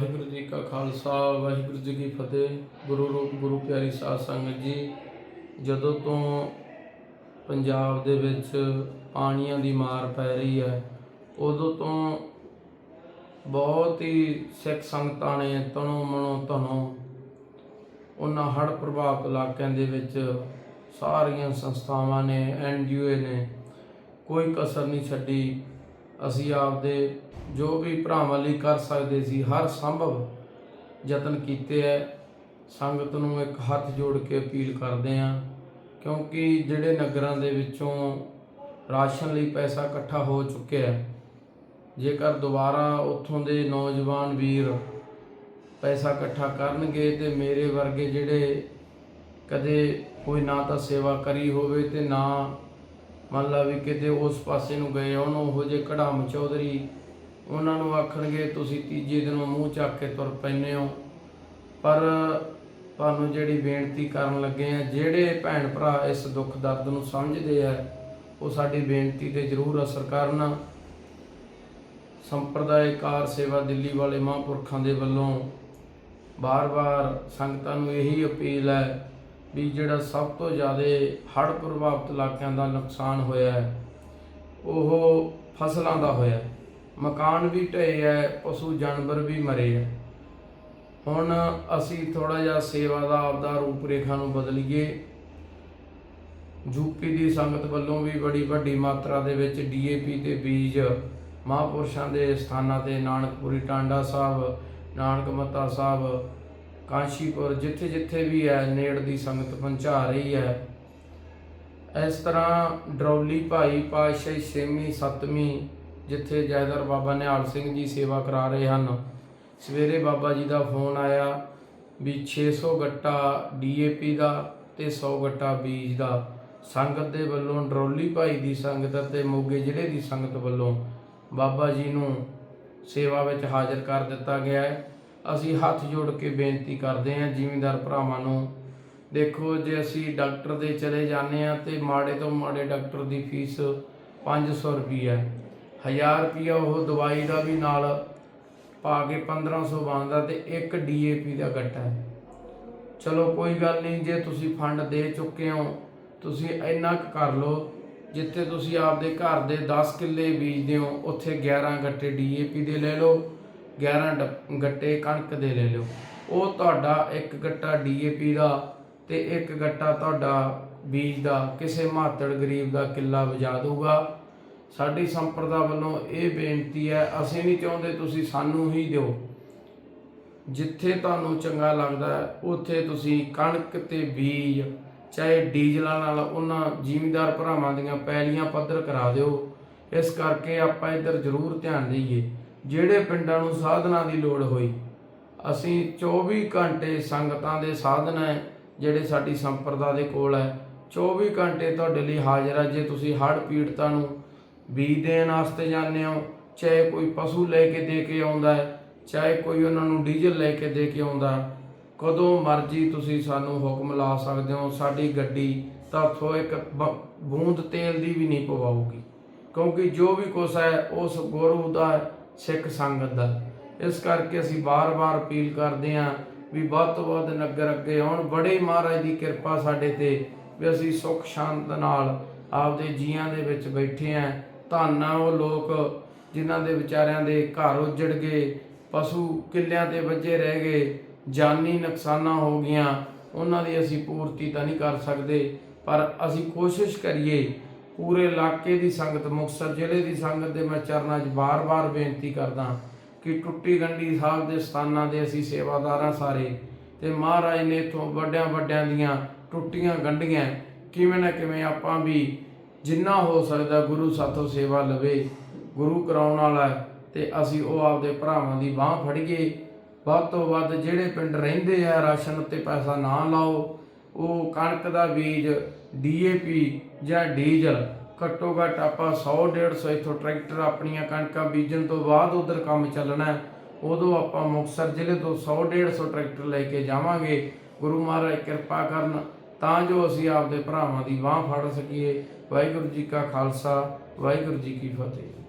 ਵਾਹਿਗੁਰੂ ਜੀ ਕਾ ਖਾਲਸਾ, ਵਾਹਿਗੁਰੂ ਜੀ ਕੀ ਫਤਿਹ। ਗੁਰੂ ਰੂਪ, ਗੁਰੂ ਪਿਆਰੀ ਸਾਧ ਸੰਗਤ ਜੀ, ਜਦੋਂ ਤੋਂ ਪੰਜਾਬ ਦੇ ਵਿੱਚ ਪਾਣੀਆਂ ਦੀ ਮਾਰ ਪੈ ਰਹੀ ਹੈ, ਉਦੋਂ ਤੋਂ ਬਹੁਤ ਹੀ ਸਿੱਖ ਸੰਗਤਾਂ ਨੇ ਤਨੋਂ ਮਨੋਂ ਧਨੋ ਉਹਨਾਂ ਹੜ੍ਹ ਪ੍ਰਭਾਵਿਤ ਇਲਾਕਿਆਂ ਦੇ ਵਿੱਚ ਸਾਰੀਆਂ ਸੰਸਥਾਵਾਂ ਨੇ ਐਨਜੀਓ ਨੇ ਕੋਈ ਕਸਰ ਨਹੀਂ ਛੱਡੀ। ਅਸੀਂ ਆਪਦੇ ਜੋ ਵੀ ਭਰਾਵਾਂ ਲਈ ਕਰ ਸਕਦੇ ਸੀ, ਹਰ ਸੰਭਵ ਯਤਨ ਕੀਤੇ ਹੈ ਸੰਗਤ ਨੂੰ ਇੱਕ ਹੱਥ ਜੋੜ ਕੇ ਅਪੀਲ ਕਰਦੇ ਹਾਂ ਕਿਉਂਕਿ ਜਿਹੜੇ ਨਗਰਾਂ ਦੇ ਵਿੱਚੋਂ ਰਾਸ਼ਨ ਲਈ ਪੈਸਾ ਇਕੱਠਾ ਹੋ ਚੁੱਕਿਆ ਹੈ ਜੇਕਰ ਦੁਬਾਰਾ ਉੱਥੋਂ ਦੇ ਨੌਜਵਾਨ ਵੀਰ ਪੈਸਾ ਇਕੱਠਾ ਕਰਨਗੇ ਤੇ ਮੇਰੇ ਵਰਗੇ ਜਿਹੜੇ ਕਦੇ ਕੋਈ ਨਾ ਤਾਂ ਸੇਵਾ ਕਰੀ ਹੋਵੇ ਤੇ ਨਾ ਮੰਨ ਲਾ ਵੀ ਕਿਤੇ ਉਸ ਪਾਸੇ ਨੂੰ ਗਏ, ਉਹਨੂੰ ਉਹੋ ਜੇ ਕੜਾਮ ਚੌਧਰੀ, ਉਹਨਾਂ ਨੂੰ ਆਖਣਗੇ, ਤੁਸੀਂ ਤੀਜੇ ਦਿਨੋਂ ਮੂੰਹ ਚੱਕ ਕੇ ਤੁਰ ਪੈਨੇ ਹੋ। ਪਰ ਤੁਹਾਨੂੰ ਜਿਹੜੀ ਬੇਨਤੀ ਕਰਨ ਲੱਗੇ ਆ, ਜਿਹੜੇ ਭੈਣ ਭਰਾ ਇਸ ਦੁੱਖ ਦਰਦ ਨੂੰ ਸਮਝਦੇ ਆ, ਉਹ ਸਾਡੀ ਬੇਨਤੀ ਤੇ ਜ਼ਰੂਰ ਅਸਰ ਕਰਨ। ਸੰਪਰਦਾਇਕਾਰ ਸੇਵਾ ਦਿੱਲੀ ਵਾਲੇ ਮਹਾਂਪੁਰਖਾਂ ਦੇ ਵੱਲੋਂ ਬਾਰ-ਬਾਰ ਸੰਗਤਾਂ ਨੂੰ ਇਹੀ ਅਪੀਲ ਹੈ ਵੀ ਜਿਹੜਾ ਸਭ ਤੋਂ ਜ਼ਿਆਦਾ ਹੜ੍ਹ ਪ੍ਰਭਾਵਿਤ ਇਲਾਕਿਆਂ ਦਾ ਨੁਕਸਾਨ ਹੋਇਆ ਹੈ, ਉਹ ਫਸਲਾਂ ਦਾ ਹੋਇਆ ਮਕਾਨ ਵੀ ਢਏ ਹੈ, ਪਸ਼ੂ ਜਾਨਵਰ ਵੀ ਮਰੇ ਹੈ। ਹੁਣ ਅਸੀਂ ਥੋੜਾ ਜਿਹਾ ਸੇਵਾ ਦਾ ਆਪਦਾ ਰੂਪ ਰੇਖਾ ਨੂੰ ਬਦਲੀਏ। ਯੂਪੀ ਦੀ ਸੰਗਤ ਵੱਲੋਂ ਵੀ ਬੜੀ ਵੱਡੀ ਮਾਤਰਾ ਦੇ ਵਿੱਚ ਡੀਏਪੀ ਤੇ ਬੀਜ ਮਹਾਂਪੁਰਸ਼ਾਂ ਦੇ ਸਥਾਨਾਂ ਤੇ ਨਾਨਕਪੁਰੀ ਟਾਂਡਾ ਸਾਹਿਬ, ਨਾਨਕ ਮੱਤਾ ਸਾਹਿਬ ਕਾਂਸ਼ੀਪੁਰ, ਜਿੱਥੇ ਜਿੱਥੇ ਵੀ ਹੈ, ਨੇੜ ਦੀ ਸੰਗਤ ਪਹੁੰਚਾ ਰਹੀ ਹੈ। ਇਸ ਤਰ੍ਹਾਂ ਡਰੌਲੀ ਭਾਈ ਪਾਤਸ਼ਾਹੀ ਛੇਵੀਂ, ਸੱਤਵੀਂ, ਜਿੱਥੇ ਜੈਦਰ ਬਾਬਾ ਨਿਹਾਲ ਸਿੰਘ ਜੀ ਸੇਵਾ ਕਰਾ ਰਹੇ ਹਨ, ਸਵੇਰੇ ਬਾਬਾ ਜੀ ਦਾ ਫੋਨ ਆਇਆ ਵੀ 600 ਗੱਟਾ ਡੀਏਪੀ ਦਾ ਤੇ 100 ਗੱਟਾ ਬੀਜ ਦਾ। ਸੰਗਤ ਦੇ ਵੱਲੋਂ ਡਰੌਲੀ ਭਾਈ ਦੀ ਸੰਗਤ ਅਤੇ ਮੋਗੇ ਜ਼ਿਲ੍ਹੇ ਦੀ ਸੰਗਤ ਵੱਲੋਂ ਬਾਬਾ ਜੀ ਨੂੰ ਸੇਵਾ ਵਿੱਚ ਹਾਜ਼ਰ ਕਰ ਦਿੱਤਾ ਗਿਆ ਹੈ। ਅਸੀਂ ਹੱਥ ਜੋੜ ਕੇ ਬੇਨਤੀ ਕਰਦੇ ਹਾਂ ਜ਼ਿਮੀਂਦਾਰ ਭਰਾਵਾਂ ਨੂੰ, ਦੇਖੋ ਜੇ ਅਸੀਂ ਡਾਕਟਰ ਦੇ ਚਲੇ ਜਾਂਦੇ ਆ ਤੇ ਮਾੜੇ ਤੋਂ ਮਾੜੇ ਡਾਕਟਰ ਦੀ ਫੀਸ 500 ਰੁਪਈਆ ਹੈ। 1000 ਰੁਪਈਆ ਉਹ ਦਵਾਈ ਦਾ ਵੀ ਨਾਲ ਪਾ ਕੇ 1500 ਬਣਦਾ ਤੇ ਇੱਕ ਡੀਏਪੀ ਦਾ ਗੱਟਾ ਹੈ। ਚਲੋ ਕੋਈ ਗੱਲ ਨਹੀਂ, ਜੇ ਤੁਸੀਂ ਫੰਡ ਦੇ ਚੁੱਕੇ ਹੋ, ਤੁਸੀਂ ਇੰਨਾ ਕੁ ਕਰ ਲਓ, ਜਿੱਥੇ ਤੁਸੀਂ ਆਪਦੇ ਘਰ ਦੇ 10 ਕਿੱਲੇ ਬੀਜਦੇ ਹੋ, ਉੱਥੇ 11 ਗੱਟੇ ਡੀਏਪੀ ਦੇ ਲੈ ਲਓ। 11 ਡ- ਗੱਟੇ ਕਣਕ ਦੇ ਲੈ ਲਿਓ। ਉਹ ਤੁਹਾਡਾ ਇੱਕ ਗੱਟਾ ਡੀਏਪੀ ਦਾ ਤੇ ਇੱਕ ਗੱਟਾ ਤੁਹਾਡਾ ਬੀਜ ਦਾ, ਕਿਸੇ ਮਾਤੜ ਗਰੀਬ ਦਾ ਕਿੱਲਾ ਵਜਾ ਦਊਗਾ। ਸਾਡੀ ਸੰਪਰਦਾ ਵੱਲੋਂ ਇਹ ਬੇਨਤੀ ਹੈ, ਅਸੀਂ ਨਹੀਂ ਚਾਹੁੰਦੇ ਤੁਸੀਂ ਸਾਨੂੰ ਹੀ ਦਿਓ। ਜਿੱਥੇ ਤੁਹਾਨੂੰ ਚੰਗਾ ਲੱਗਦਾ, ਉੱਥੇ ਤੁਸੀਂ ਕਣਕ ਤੇ ਬੀਜ, ਚਾਹੇ ਡੀਜ਼ਲਾਂ ਨਾਲ ਉਹਨਾਂ ਜ਼ਿਮੀਂਦਾਰ ਭਰਾਵਾਂ ਦੀਆਂ ਪੈਲੀਆਂ ਪੱਧਰ ਕਰਾ ਦਿਓ। ਇਸ ਕਰਕੇ ਆਪਾਂ ਇੱਧਰ ਜ਼ਰੂਰ ਧਿਆਨ ਦੇਈਏ। ਜਿਹੜੇ ਪਿੰਡਾਂ ਨੂੰ ਸਾਧਨਾਂ ਦੀ ਲੋੜ ਹੋਈ। ਅਸੀਂ 24 ਘੰਟੇ ਸੰਗਤਾਂ ਦੇ ਸਾਧਨ ਹੈ, ਜਿਹੜੇ ਸਾਡੀ ਸੰਪਰਦਾ ਦੇ ਕੋਲ ਹੈ। 24 ਘੰਟੇ ਤੁਹਾਡੇ ਲਈ ਹਾਜ਼ਰ ਹੈ। ਜੇ ਤੁਸੀਂ ਹੜ੍ਹ ਪੀੜਤਾਂ ਨੂੰ ਬੀਜ ਦੇਣ ਵਾਸਤੇ ਜਾਂਦੇ ਹੋ, ਚਾਹੇ ਕੋਈ ਪਸ਼ੂ ਲੈ ਕੇ ਦੇ ਕੇ ਆਉਂਦਾ ਹੈ, ਚਾਹੇ ਕੋਈ ਉਹਨਾਂ ਨੂੰ ਡੀਜ਼ਲ ਲੈ ਕੇ ਦੇ ਕੇ ਆਉਂਦਾ ਕਦੋਂ ਮਰਜ਼ੀ ਤੁਸੀਂ ਸਾਨੂੰ ਹੁਕਮ ਲਾ ਸਕਦੇ ਹੋ, ਸਾਡੀ ਗੱਡੀ ਤਾਂ ਤੁਹਾਥੋਂ ਇੱਕ ਬ- ਬੂੰਦ ਤੇਲ ਦੀ ਵੀ ਨਹੀਂ ਪਵਾਉਗੀ। ਕਿਉਂਕਿ ਜੋ ਵੀ ਕੁਛ ਹੈ, ਉਸ ਗੁਰੂ ਦਾ ਸਿੱਖ ਸੰਗਤ ਦਾ। ਇਸ ਕਰਕੇ ਅਸੀਂ ਬਾਰ-ਬਾਰ ਅਪੀਲ ਕਰਦੇ ਹਾਂ ਵੀ ਵੱਧ ਤੋਂ ਵੱਧ ਨਗਰ ਅੱਗੇ ਆਉਣ। ਬੜੇ ਮਹਾਰਾਜ ਦੀ ਕਿਰਪਾ ਸਾਡੇ ਤੇ ਵੀ ਅਸੀਂ ਸੁੱਖ, ਸ਼ਾਂਤ ਨਾਲ ਆਪਦੇ ਜੀਆਂ ਦੇ ਵਿੱਚ ਬੈਠੇ ਆਂ ਧੰਨ ਉਹ ਲੋਕ ਜਿਨ੍ਹਾਂ ਦੇ ਵਿਚਾਰਿਆਂ ਦੇ ਘਰ ਉੱਜੜ ਗਏ, ਪਸ਼ੂ ਕਿੱਲਿਆਂ ਤੇ ਵੱਜੇ ਰਹਿ ਗਏ, ਜਾਨੀ ਨੁਕਸਾਨਾਂ ਹੋ ਗਈਆਂ। ਉਹਨਾਂ ਦੀ ਅਸੀਂ ਪੂਰਤੀ ਤਾਂ ਨਹੀਂ ਕਰ ਸਕਦੇ, ਪਰ ਅਸੀਂ ਕੋਸ਼ਿਸ਼ ਕਰੀਏ ਪੂਰੇ ਇਲਾਕੇ ਦੀ ਸੰਗਤ, ਮੁਕਤਸਰ ਜ਼ਿਲ੍ਹੇ ਦੀ ਸੰਗਤ ਦੇ ਮੈਂ ਚਰਨਾਂ 'ਚ ਬਾਰ-ਬਾਰ ਬੇਨਤੀ ਕਰਦਾ ਕਿ ਟੁੱਟੀ ਗੰਢੀ ਸਾਹਿਬ ਦੇ ਸਥਾਨਾਂ ਦੇ ਅਸੀਂ ਸੇਵਾਦਾਰਾਂ ਸਾਰੇ ਤੇ ਮਹਾਰਾਜ ਨੇ ਇਥੋਂ ਵੱਡਿਆਂ ਵੱਡਿਆਂ ਦੀਆਂ ਟੁੱਟੀਆਂ ਗੰਢੀਆਂ, ਕਿਵੇਂ ਨਾ ਕਿਵੇਂ ਆਪਾਂ ਵੀ ਜਿੰਨਾ ਹੋ ਸਕਦਾ ਗੁਰੂ ਸਾਥੋਂ ਸੇਵਾ ਲਵੇ, ਗੁਰੂ ਕਰਾਉਣ ਵਾਲਾ ਹੈ ਤੇ ਅਸੀਂ ਉਹ ਆਪਦੇ ਭਰਾਵਾਂ ਦੀ ਬਾਹ ਫੜੀਏ। ਵੱਧ ਤੋਂ ਵੱਧ ਜਿਹੜੇ ਪਿੰਡ ਰਹਿੰਦੇ ਆ, ਰਾਸ਼ਨ ਉੱਤੇ ਪੈਸਾ ਨਾ ਲਾਓ ਉਹ ਕਣਕ ਦਾ ਬੀਜ, ਡੀਏਪੀ ਜਾਂ ਡੀਜ਼ਲ, ਘੱਟੋ ਘੱਟ ਆਪਾਂ 100 150 ਇਥੋਂ ਟਰੈਕਟਰ ਆਪਣੀਆਂ ਕਣਕਾਂ ਬੀਜਣ ਤੋਂ ਬਾਅਦ ਉਧਰ ਕੰਮ ਚੱਲਣਾ ਉਦੋਂ ਆਪਾਂ ਮੁਕਤਸਰ ਜ਼ਿਲ੍ਹੇ ਤੋਂ 100 150 ਟਰੈਕਟਰ ਲੈ ਕੇ ਜਾਵਾਂਗੇ। ਗੁਰੂ ਮਹਾਰਾਜ ਕਿਰਪਾ ਕਰਨ, ਤਾਂ ਜੋ ਅਸੀਂ ਆਪਦੇ ਭਰਾਵਾਂ ਦੀ ਬਾਹ ਫੜ ਸਕੀਏ। ਵਾਹਿਗੁਰੂ ਜੀ ਕਾ ਖਾਲਸਾ, ਵਾਹਿਗੁਰੂ ਜੀ ਕੀ ਫਤਿਹ।